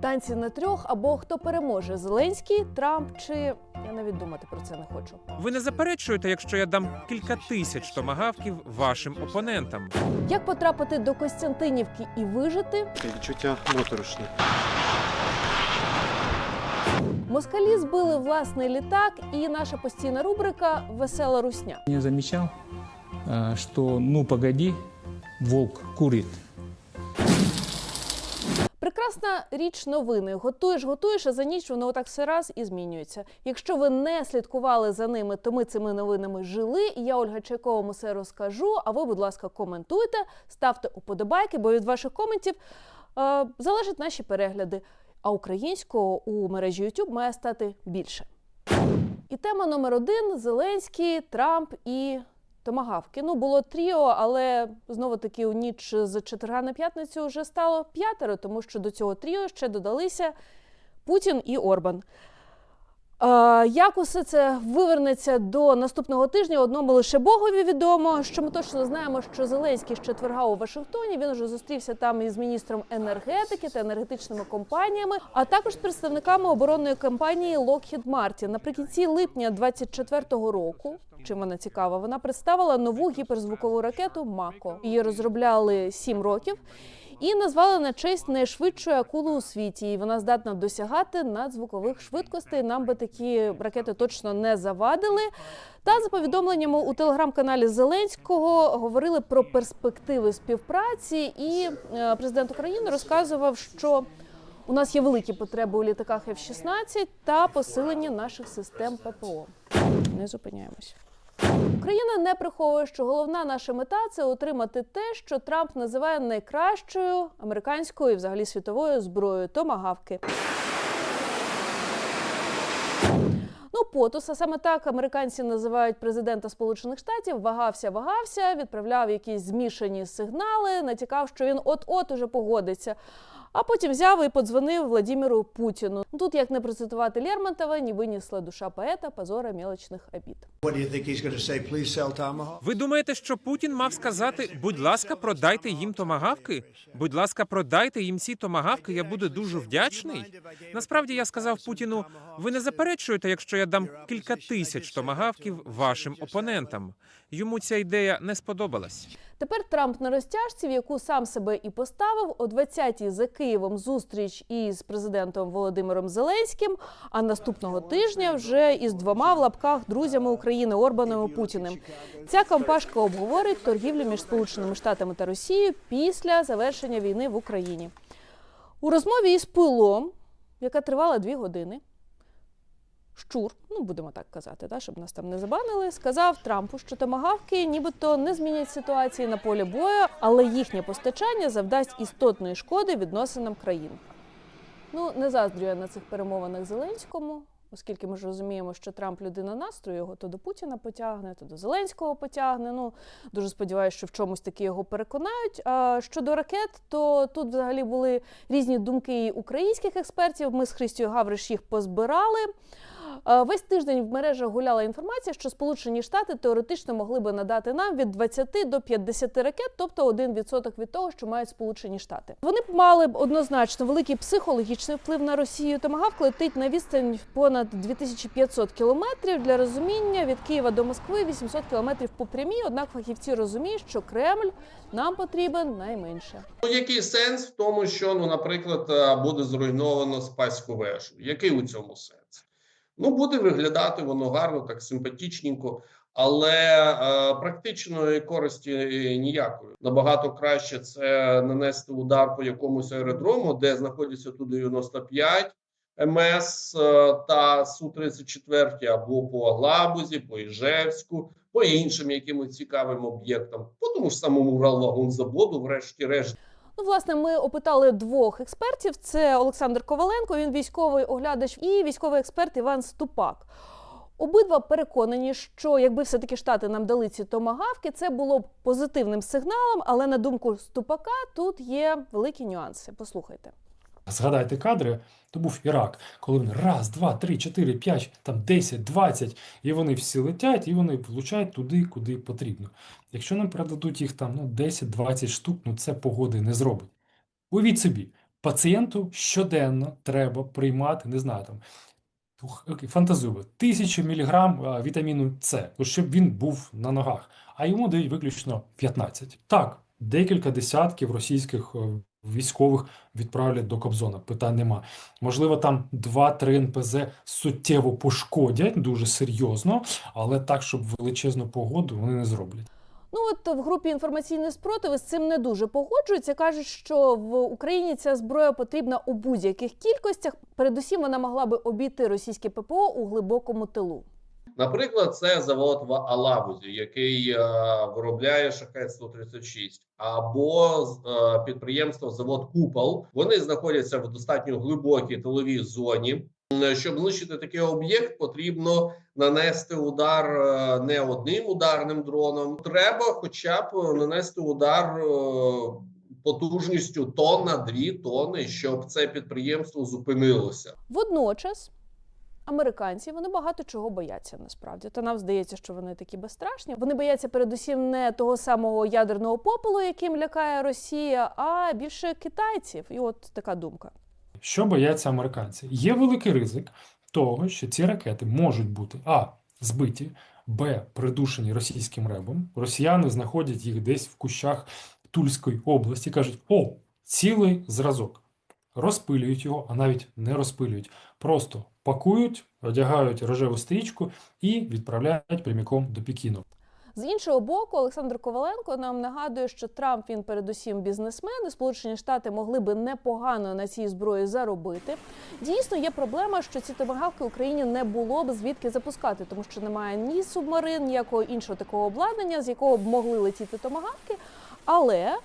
Танці на трьох або хто переможе Зеленський, Трамп чи я навіть думати про це не хочу. Ви не заперечуєте, якщо я дам кілька тисяч томагавків вашим опонентам. Як потрапити до Костянтинівки і вижити? Відчуття моторошне. Москалі збили власний літак, і наша постійна рубрика Весела русня. Не замечал, э, что ну погоди, волк курит. Прекрасна річ новини. Готуєш, готуєш, а за ніч воно отак все раз і змінюється. Якщо ви не слідкували за ними, то ми цими новинами жили. І я Ольга Чайкова вам розкажу. А ви, будь ласка, коментуйте, ставте уподобайки, бо від ваших коментів е, залежать наші перегляди. А українського у мережі YouTube має стати більше. І тема номер один: Зеленський, Трамп і томагавки. Ну, було тріо, але знову таки у ніч з четверга на п'ятницю вже стало п'ятеро, тому що до цього тріо ще додалися Путін і Орбан. Е, як усе це вивернеться до наступного тижня, одному лише Богові відомо. Що ми точно знаємо, що Зеленський з четверга у Вашингтоні він вже зустрівся там із міністром енергетики та енергетичними компаніями, а також з представниками оборонної компанії Lockheed Martin. Наприкінці липня 24-го року. Чим вона цікава? Вона представила нову гіперзвукову ракету Мако. Її розробляли 7 років. І назвали на честь найшвидшої акули у світі. І вона здатна досягати надзвукових швидкостей. Нам би такі ракети точно не завадили. Та за повідомленнями у телеграм-каналі Зеленського говорили про перспективи співпраці. І е, президент України розказував, що у нас є великі потреби у літаках F-16 та посилення наших систем ППО. Не зупиняємось. Україна не приховує, що головна наша мета це отримати те, що Трамп називає найкращою американською і взагалі світовою зброєю томагавки. Ну, потус, а саме так американці називають президента Сполучених Штатів, вагався, вагався, відправляв якісь змішані сигнали, натякав, що він от-от уже погодиться. А потім взяв і подзвонив Владіміру Путіну. Тут, як не процитувати Лермонтова, не винесла душа поета позора мелочних обід. Ви думаєте, що Путін мав сказати: будь ласка, продайте їм томагавки? Будь ласка, продайте їм ці томагавки. Я буду дуже вдячний. Насправді я сказав Путіну: ви не заперечуєте, якщо я дам кілька тисяч томагавків вашим опонентам. Йому ця ідея не сподобалась. Тепер Трамп на розтяжці, в яку сам себе і поставив, о 20-й за Києвом зустріч із президентом Володимиром Зеленським. А наступного тижня вже із двома в лапках друзями України Орбаном і Путіним. Ця компашка обговорить торгівлю між Сполученими Штатами та Росією після завершення війни в Україні. У розмові із пилом, яка тривала дві години. Щур, ну будемо так казати, да, щоб нас там не забанили, сказав Трампу, що томагавки нібито не змінять ситуації на полі бою, але їхнє постачання завдасть істотної шкоди відносинам країн. Ну, не заздрю я на цих перемовинах Зеленському, оскільки ми ж розуміємо, що Трамп людина настрою, його то до Путіна потягне, то до Зеленського потягне. Ну дуже сподіваюся, що в чомусь таки його переконають. А щодо ракет, то тут взагалі були різні думки українських експертів. Ми з Христю Гавриш їх позбирали. Е, Весь тиждень в мережах гуляла інформація, що Сполучені Штати теоретично могли би надати нам від 20 до 50 ракет, тобто 1% від того, що мають Сполучені Штати. Вони б мали б однозначно великий психологічний вплив на Росію. Томагавк летить на відстань понад 2500 кілометрів. Для розуміння від Києва до Москви 800 кілометрів по прямій. Однак фахівці розуміють, що Кремль нам потрібен найменше. Який сенс в тому, що, ну, наприклад, е, буде зруйновано Спаську вежу? Який у цьому сенс? Ну, буде виглядати воно гарно, так симпатичненько, але е, практичної користі е, ніякої. Набагато краще це нанести удар по якомусь аеродрому, де знаходяться ту 95 МС е, та су 34 або по Глабузі, по Іжевську, по іншим якимось цікавим об'єктам, по тому ж самому Уралвагонзаводу, врешті-решт. Ну, власне, ми опитали двох експертів: це Олександр Коваленко, він військовий оглядач, і військовий експерт Іван Ступак. Обидва переконані, що якби все-таки штати нам дали ці томагавки, це було б позитивним сигналом. Але на думку Ступака, тут є великі нюанси. Послухайте. Згадайте кадри, то був Ірак, коли вони раз, два, три, чотири, п'ять, там 10, 20, і вони всі летять, і вони влучають туди, куди потрібно. Якщо нам передадуть їх там ну, 10-20 штук, ну це погоди не зробить. Уявіть собі, Пацієнту щоденно треба приймати, не знаю, там, фантазую, тисячу міліграм вітаміну С, щоб він був на ногах, а йому дають виключно 15. Так, декілька десятків російських е, військових відправлять до Кобзона, питань нема. Можливо, там 2-3 НПЗ суттєво пошкодять дуже серйозно, але так, щоб величезну погоду вони не зроблять. Ну от в групі інформаційний спротив з цим не дуже погоджуються. кажуть, що в Україні ця зброя потрібна у будь-яких кількостях. Передусім, вона могла би обійти російське ППО у глибокому тилу. Наприклад, це завод в Алабузі, який е, виробляє шахет 136 або е, підприємство завод Купол. Вони знаходяться в достатньо глибокій тиловій зоні. Щоб знищити такий об'єкт, потрібно нанести удар е, не одним ударним дроном. Треба, хоча б нанести удар е, потужністю тонна, дві тонни, щоб це підприємство зупинилося. Водночас. Американці вони багато чого бояться насправді. Та нам здається, що вони такі безстрашні. Вони бояться передусім не того самого ядерного попелу, яким лякає Росія, а більше китайців. І от така думка. Що бояться американці? Є великий ризик того, що ці ракети можуть бути а. збиті, б. придушені російським ребом. Росіяни знаходять їх десь в кущах Тульської області, кажуть: о, цілий зразок. Розпилюють його, а навіть не розпилюють. Просто пакують, одягають рожеву стрічку і відправляють прямиком до Пекіну. З іншого боку, Олександр Коваленко нам нагадує, що Трамп він передусім бізнесмен, і Сполучені Штати могли би непогано на цій зброї заробити. Дійсно, є проблема, що ці томагавки Україні не було б звідки запускати, тому що немає ні субмарин, ніякого іншого такого обладнання, з якого б могли летіти томагавки. Але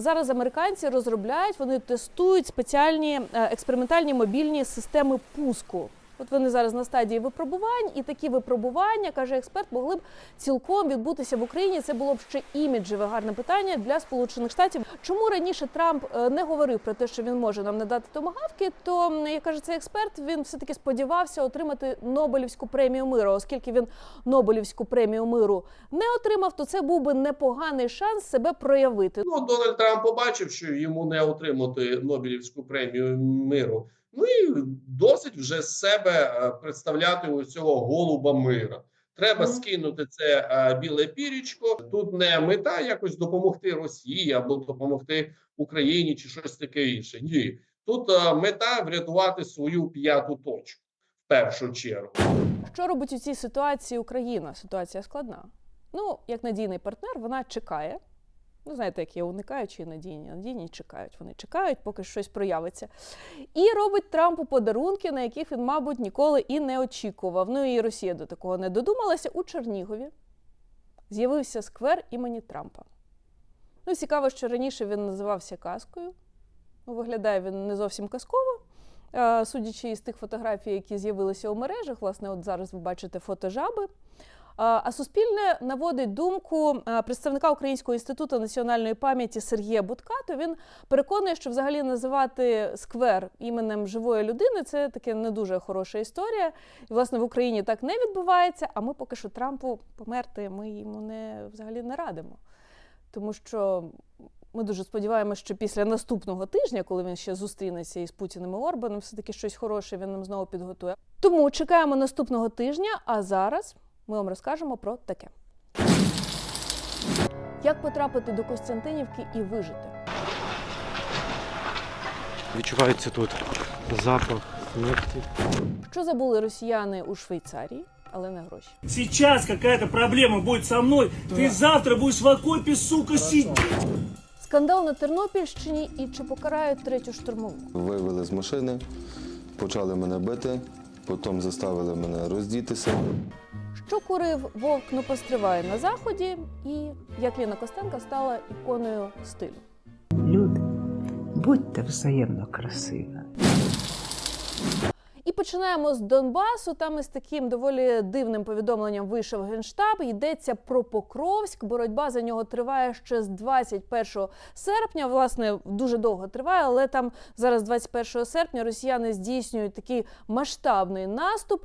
зараз американці розробляють, вони тестують спеціальні е, експериментальні мобільні системи пуску. От вони зараз на стадії випробувань, і такі випробування, каже експерт, могли б цілком відбутися в Україні. Це було б ще іміджеве гарне питання для Сполучених Штатів. Чому раніше Трамп е, не говорив про те, що він може нам надати томагавки? То як каже цей експерт, він все таки сподівався отримати Нобелівську премію миру. Оскільки він Нобелівську премію миру не отримав, то це був би непоганий шанс себе проявити. Ну, Дональд Трамп побачив, що йому не отримати Нобелівську премію миру. Ну і досить вже з себе е, представляти у цього голуба мира. Треба скинути це е, біле пірічко. Тут не мета якось допомогти Росії або допомогти Україні чи щось таке інше. Ні, тут е, мета врятувати свою п'яту точку в першу чергу. Що робить у цій ситуації Україна? Ситуація складна. Ну, як надійний партнер, вона чекає. Ну, знаєте, як є уникаючі і надійні. Надійні чекають. Вони чекають, поки щось проявиться. І робить Трампу подарунки, на яких він, мабуть, ніколи і не очікував. Ну і Росія до такого не додумалася. У Чернігові з'явився сквер імені Трампа. Ну, цікаво, що раніше він називався казкою. Ну, виглядає він не зовсім казково. Судячи із тих фотографій, які з'явилися у мережах, власне, от зараз ви бачите фото жаби. А Суспільне наводить думку представника Українського інституту національної пам'яті Сергія Будка. То він переконує, що взагалі називати сквер іменем живої людини це таке не дуже хороша історія. І власне в Україні так не відбувається. А ми поки що Трампу померти ми йому не взагалі не радимо. Тому що ми дуже сподіваємося, що після наступного тижня, коли він ще зустрінеться із Путіним і Орбаном, все-таки щось хороше він нам знову підготує. Тому чекаємо наступного тижня, а зараз ми вам розкажемо про таке. Як потрапити до Костянтинівки і вижити? Відчувається тут запах нефті. Що забули росіяни у Швейцарії, але не гроші? Сейчас какая-то проблема будет со мной, ты завтра будешь в окопе, сука, сидеть. Скандал на Тернопільщині і чи покарають третю штурмову? Вивели з машини, почали мене бити, потім заставили мене роздітися. Що курив вовк не постриває на заході, і як Ліна Костенка стала іконою стилю. Люди, будьте взаємно красиві. І починаємо з Донбасу. Там із таким доволі дивним повідомленням вийшов генштаб. Йдеться про Покровськ. Боротьба за нього триває ще з 21 серпня. Власне, дуже довго триває, але там зараз, 21 серпня, росіяни здійснюють такий масштабний наступ.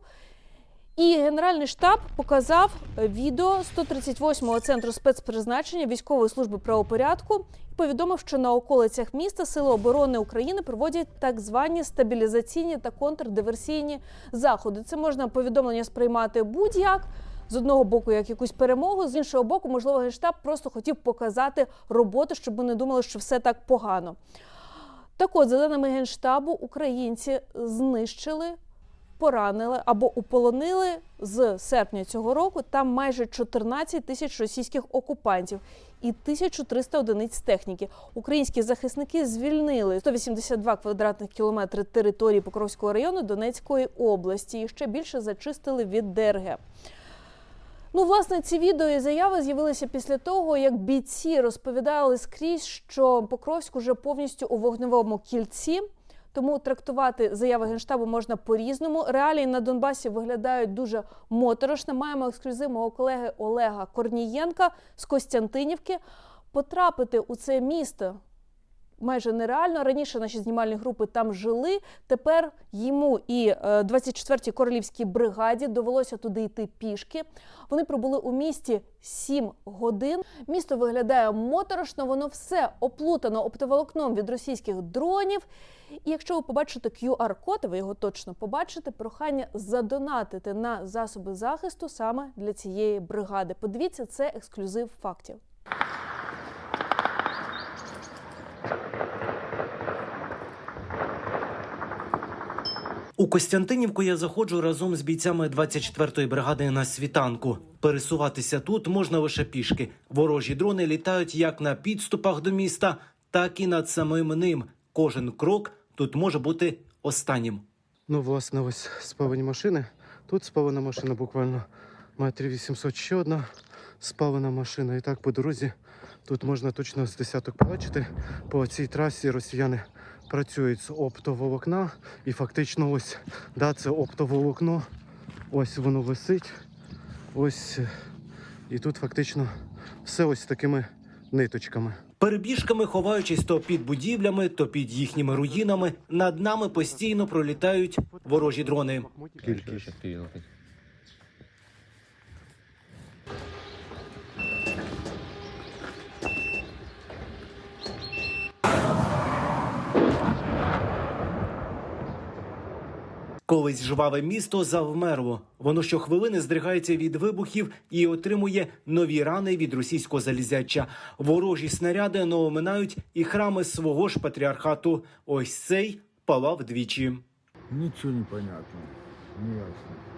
І Генеральний штаб показав відео 138-го центру спецпризначення військової служби правопорядку і повідомив, що на околицях міста Сили оборони України проводять так звані стабілізаційні та контрдиверсійні заходи. Це можна повідомлення сприймати будь-як. З одного боку, як якусь перемогу, з іншого боку, можливо, генштаб просто хотів показати роботу, щоб ми не думали, що все так погано. Так от, за даними генштабу, українці знищили поранили або уполонили з серпня цього року там майже 14 тисяч російських окупантів і 1300 одиниць техніки. Українські захисники звільнили 182 квадратних кілометри території Покровського району Донецької області і ще більше зачистили від ДРГ. Ну, власне, ці відео і заяви з'явилися після того, як бійці розповідали скрізь, що Покровськ уже повністю у вогневому кільці. Тому трактувати заяви генштабу можна по-різному. Реалії на Донбасі виглядають дуже моторошно. Маємо ексклюзив мого колеги Олега Корнієнка з Костянтинівки. Потрапити у це місто майже нереально. Раніше наші знімальні групи там жили. Тепер йому і е, 24-й королівській бригаді довелося туди йти пішки. Вони пробули у місті 7 годин. Місто виглядає моторошно, воно все оплутано оптоволокном від російських дронів. І якщо ви побачите QR-код, ви його точно побачите, прохання задонатити на засоби захисту саме для цієї бригади. Подивіться, це ексклюзив фактів. У Костянтинівку я заходжу разом з бійцями 24-ї бригади на світанку. Пересуватися тут можна лише пішки. Ворожі дрони літають як на підступах до міста, так і над самим ним. Кожен крок тут може бути останнім. Ну, власне, ось спалені машини. Тут спалена машина буквально метрів 800 ще одна спалена машина. І так по дорозі тут можна точно з десяток побачити. По цій трасі росіяни працюють з оптоволокна. І фактично ось да, це оптоволокно. Ось воно висить. Ось. е, І тут фактично все ось такими ниточками. Перебіжками, ховаючись то під будівлями, то під їхніми руїнами, над нами постійно пролітають ворожі дрони. Кількість. Колись жваве місто завмерло. Воно щохвилини здригається від вибухів і отримує нові рани від російського залізяча. Ворожі снаряди не оминають і храми свого ж патріархату. Ось цей палав двічі. Нічого не понятно.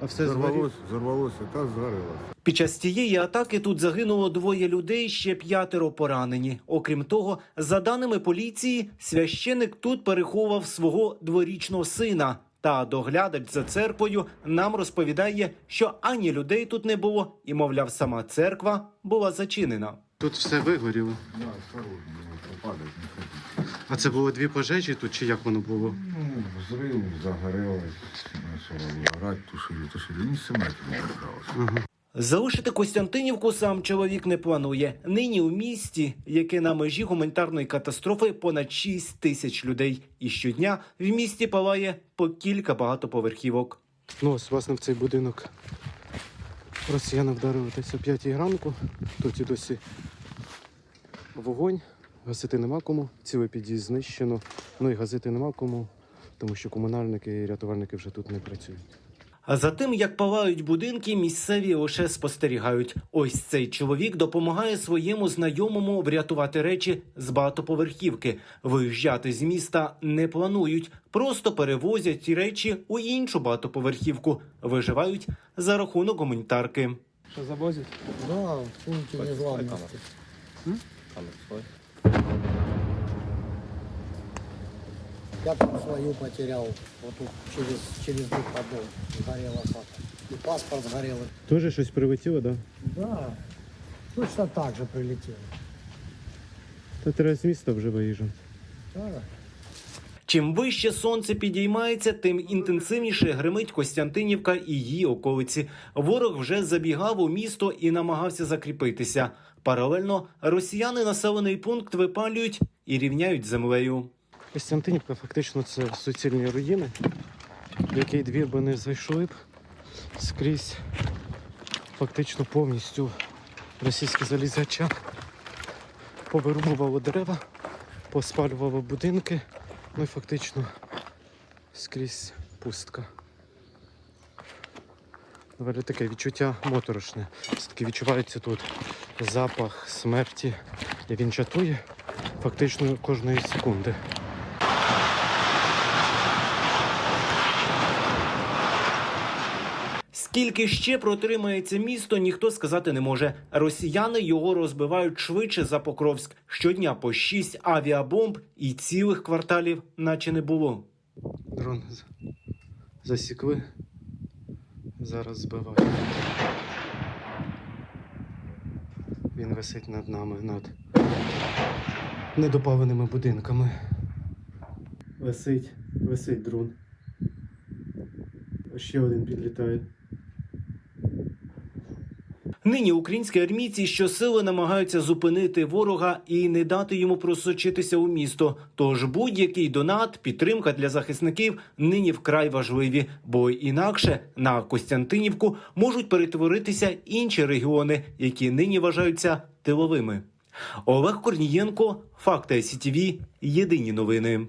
А все Взорвалось, взорвалося та згорілося. Під час цієї атаки тут загинуло двоє людей, ще п'ятеро поранені. Окрім того, за даними поліції, священик тут переховував свого дворічного сина. Та доглядач за церквою нам розповідає, що ані людей тут не було, і мовляв, сама церква була зачинена. Тут все вигоріло. Не не. А це було дві пожежі тут, чи як воно було? Ну, взрив, загорелось, начало горать, тушили, тушили. Ні, 7 не осталось. Залишити Костянтинівку сам чоловік не планує. Нині у місті, яке на межі гуманітарної катастрофи, понад 6 тисяч людей. І щодня в місті палає по кілька багатоповерхівок. Ну, ось, власне, в цей будинок росіяни вдарили десь о 5 ранку. Тут і досі вогонь. Гасити нема кому, цілий під'їзд знищено. Ну і газити нема кому, тому що комунальники і рятувальники вже тут не працюють. А за тим, як палають будинки, місцеві лише спостерігають. Ось цей чоловік допомагає своєму знайомому врятувати речі з багатоповерхівки. Виїжджати з міста не планують, просто перевозять ті речі у іншу багатоповерхівку. Виживають за рахунок гуманітарки. Да, в пункте незламности. Я там свою потерял. Вот тут через, через дух подол сгорела хата. И паспорт сгорел. Теж щось прилетіло, так? Да? Да, точно так же прилетел. Та треба з міста вже виїжджати. Да. Чим вище сонце підіймається, тим інтенсивніше гримить Костянтинівка і її околиці. Ворог вже забігав у місто і намагався закріпитися. Паралельно росіяни населений пункт випалюють і рівняють землею. Костянтинівка фактично це суцільні руїни, в який двір би не зайшли б. скрізь фактично повністю російські залізяча повирубувало дерева, поспалювало будинки, ну і фактично скрізь пустка. Доволі таке відчуття моторошне. Все-таки відчувається тут запах смерті, і він чатує фактично кожної секунди. Скільки ще протримається місто, ніхто сказати не може. Росіяни його розбивають швидше за Покровськ. Щодня по шість авіабомб і цілих кварталів, наче не було. Дрон засікли. Зараз збивають. Він висить над нами, над недопаленими будинками. Висить, висить дрон. Ще один підлітає. Нині українські армійці щосили намагаються зупинити ворога і не дати йому просочитися у місто. Тож будь-який донат, підтримка для захисників нині вкрай важливі, бо інакше на Костянтинівку можуть перетворитися інші регіони, які нині вважаються тиловими. Олег Корнієнко, Факти СІТВ, єдині новини.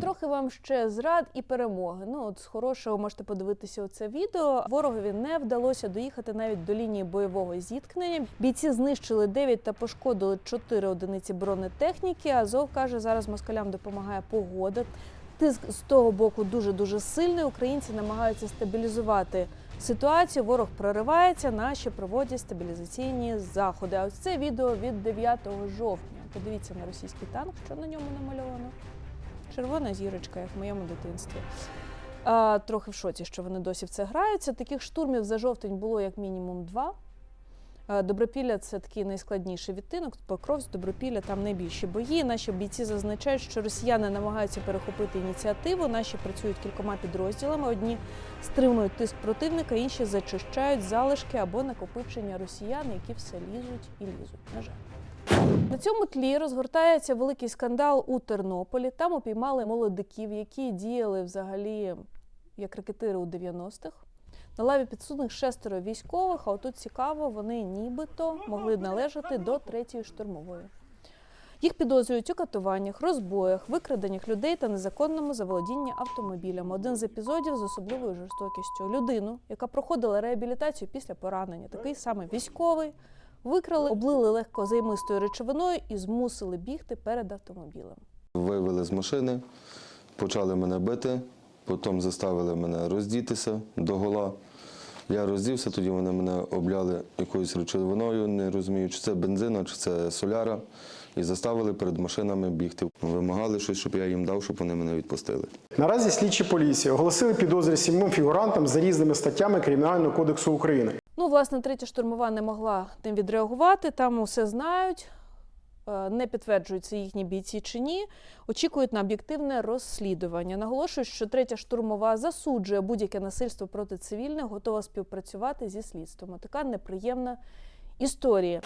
Трохи вам ще зрад і перемоги. Ну от з хорошого можете подивитися оце відео. Ворогові не вдалося доїхати навіть до лінії бойового зіткнення. Бійці знищили 9 та пошкодили 4 одиниці бронетехніки. Азов каже, зараз москалям допомагає погода. Тиск з того боку дуже дуже сильний. Українці намагаються стабілізувати ситуацію. Ворог проривається. Наші проводять стабілізаційні заходи. А ось це відео від 9 жовтня. Подивіться на російський танк, що на ньому намальовано. Червона зірочка, як в моєму дитинстві. А, трохи в шоці, що вони досі в це граються. Таких штурмів за жовтень було як мінімум два. А, Добропілля це такий найскладніший відтинок. Покровськ, Добропілля, там найбільші бої. Наші бійці зазначають, що росіяни намагаються перехопити ініціативу. Наші працюють кількома підрозділами. Одні стримують тиск противника, інші зачищають залишки або накопичення росіян, які все лізуть і лізуть. На жаль. На цьому тлі розгортається великий скандал у Тернополі. Там упіймали молодиків, які діяли взагалі як ракетири у 90-х. На лаві підсудних шестеро військових, а отут цікаво, вони нібито могли належати до третьої штурмової. Їх підозрюють у катуваннях, розбоях, викраденнях людей та незаконному заволодінні автомобілями. Один з епізодів з особливою жорстокістю. Людину, яка проходила реабілітацію після поранення, такий саме військовий, викрали, облили легко займистою речовиною і змусили бігти перед автомобілем. Вивели з машини, почали мене бити, потім заставили мене роздітися до гола. Я роздівся, тоді вони мене обляли якоюсь речовиною, не розумію, чи це бензина, чи це соляра, і заставили перед машинами бігти. Вимагали щось, щоб я їм дав, щоб вони мене відпустили. Наразі слідчі поліції оголосили підозри сімом фігурантам за різними статтями Кримінального кодексу України. Ну, власне, третя штурмова не могла тим відреагувати. Там усе знають, не підтверджуються їхні бійці чи ні. Очікують на об'єктивне розслідування. Наголошують, що третя штурмова засуджує будь-яке насильство проти цивільних, готова співпрацювати зі слідством. Така неприємна історія.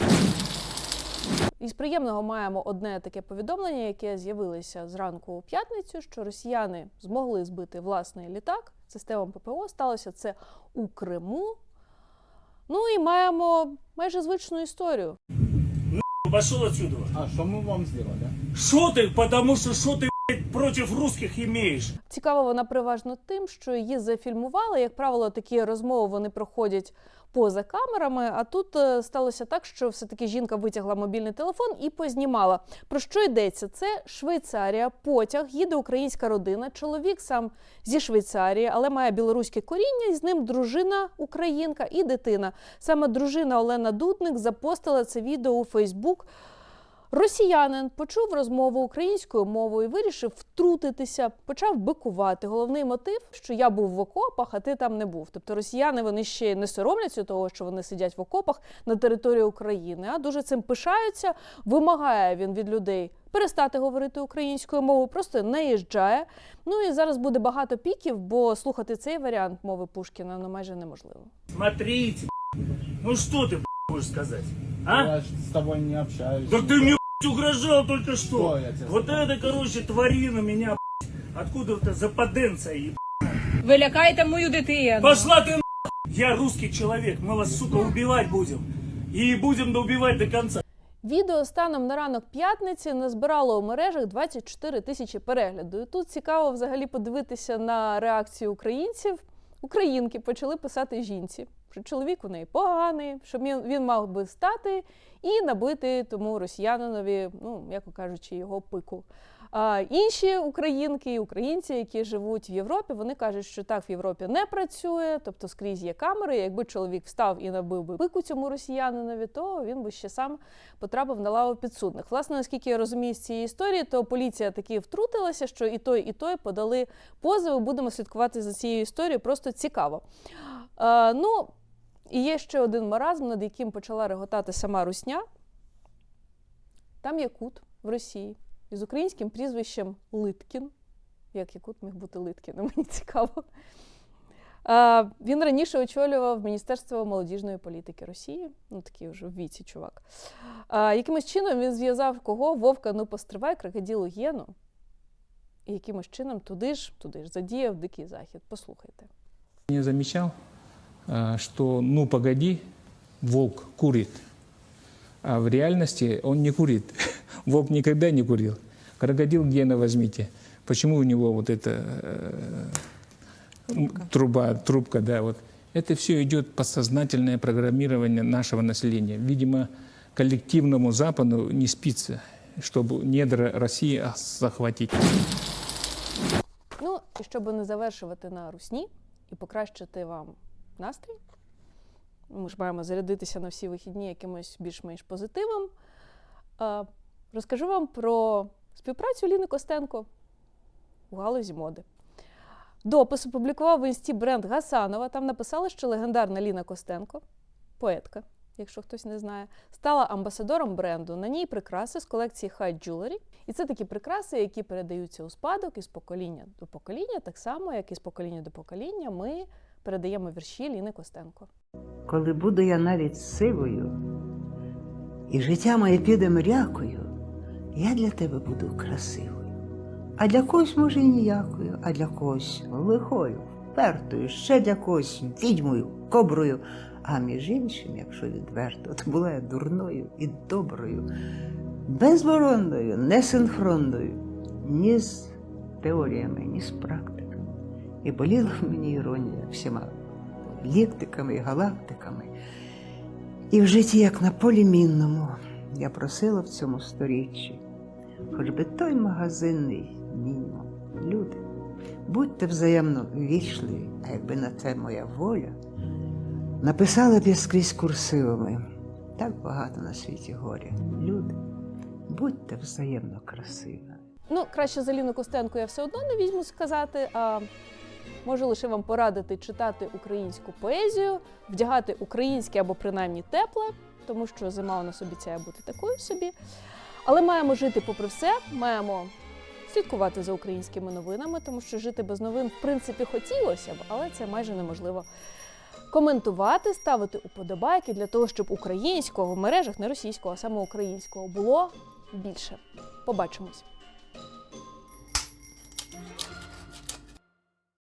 Із приємного маємо одне таке повідомлення, яке з'явилося зранку у п'ятницю, що росіяни змогли збити власний літак системам ППО. Сталося це у Криму. Ну і маємо майже звичну історію. Пошел отсюда. А що ми вам зробили? Что ты? Потому что шо ты блядь, против русских имеешь? Цікава вона переважно тим, що її зафільмували. Як правило, такі розмови вони проходять поза камерами. А тут е, сталося так, що все-таки жінка витягла мобільний телефон і познімала. Про що йдеться? Це Швейцарія, потяг, їде українська родина. Чоловік сам зі Швейцарії, але має білоруське коріння, і з ним дружина українка і дитина. Саме дружина Олена Дудник запостила це відео у Фейсбук. Росіянин почув розмову українською мовою, вирішив втрутитися, почав бикувати. Головний мотив, що я був в окопах, а ти там не був. Тобто росіяни вони ще не соромляться того, що вони сидять в окопах на території України, а дуже цим пишаються. Вимагає він від людей перестати говорити українською мовою, просто наїжджає. Ну і зараз буде багато піків, бо слухати цей варіант мови Пушкіна ну майже неможливо. Смотрите, ну что ты блядь, будешь сказать? А? Я ж з тобою не общаюсь. Да ты мне блядь, угрожал только что. Что я тебе вот сказал? это, короче, тварина меня блядь, откуда-то западенца еб... Ви лякаєте мою дитину. Пошла ты нахуй! Я русский человек, мы вас, сука, убивать будем. И будем добивать до конца. Відео станом на ранок п'ятниці назбирало у мережах 24 тисячі переглядів. І тут цікаво взагалі подивитися на реакцію українців. Українки почали писати жінці, що чоловік у неї поганий, що він, мав би стати і набити тому росіянинові, ну м'яко кажучи, його пику. Інші українки і українці, які живуть в Європі, вони кажуть, що так в Європі не працює, тобто скрізь є камери. Якби чоловік встав і набив би пику цьому росіянинові, то він би ще сам потрапив на лаву підсудних. Власне, наскільки я розумію з цієї історії, то поліція таки втрутилася, що і той, і той подали позови. Будемо слідкувати за цією історією. Просто цікаво. Е, ну, і є ще один маразм, над яким почала реготати сама Русня. Там є кут в Росії із українським прізвищем Литкін. Як Якут міг бути Литкіним, мені цікаво. Він раніше очолював Міністерство молодіжної політики Росії, ну такий вже в віці чувак. Якимось чином він зв'язав кого? Вовка, ну постривай, крокодилу Єну. І якимось чином туди ж, туди ж задіяв дикий захід. Послухайте. Замечал, а, что ну погоди, волк курит. А в реальности он не курит. Волк никогда не курил. Крокодил Гена возьмите. Почему у него вот эта э, м, труба, трубка, да, вот. Это все идет подсознательное программирование нашего населения. Видимо, коллективному Западу не спится, чтобы недра России а, захватить. Ну, і щоб не завершувати на русні і покращити вам настрій, ми ж маємо зарядитися на всі вихідні якимось більш-менш позитивом. Розкажу вам про співпрацю Ліни Костенко у галузі моди. Допис опублікував в інсті бренд Гасанова. Там написали, що легендарна Ліна Костенко, поетка, якщо хтось не знає, стала амбасадором бренду. На ній прикраси з колекції High Jewelry. І це такі прикраси, які передаються у спадок із покоління до покоління, так само, як із покоління до покоління, ми передаємо вірші Ліни Костенко. Коли буду я навіть сивою, і життя моє піде мрякою, я для тебе буду красивою. А для когось, може, і ніякою, а для когось лихою, впертою, ще для когось відьмою, коброю. А між іншим, якщо відверто, то була я дурною і доброю, безборонною, несинхронною, ні з теоріями, ні з практиками. І боліла мені іронія всіма ліктиками і галактиками. І в житті, як на полі мінному, я просила в цьому сторіччі, хоч би той магазинний мінімум. Люди, будьте взаємно вічливі, а якби на це моя воля, написала б я скрізь курсивами. Так багато на світі горя. Люди, будьте взаємно красиві. Ну, краще за Ліну Костенко я все одно не візьму сказати. А можу лише вам порадити читати українську поезію, вдягати українське або принаймні тепле, тому що зима у нас обіцяє бути такою собі. Але маємо жити попри все, маємо слідкувати за українськими новинами, тому що жити без новин, в принципі, хотілося б, але це майже неможливо. Коментувати, ставити уподобайки для того, щоб українського в мережах, не російського, а саме українського було більше. Побачимось.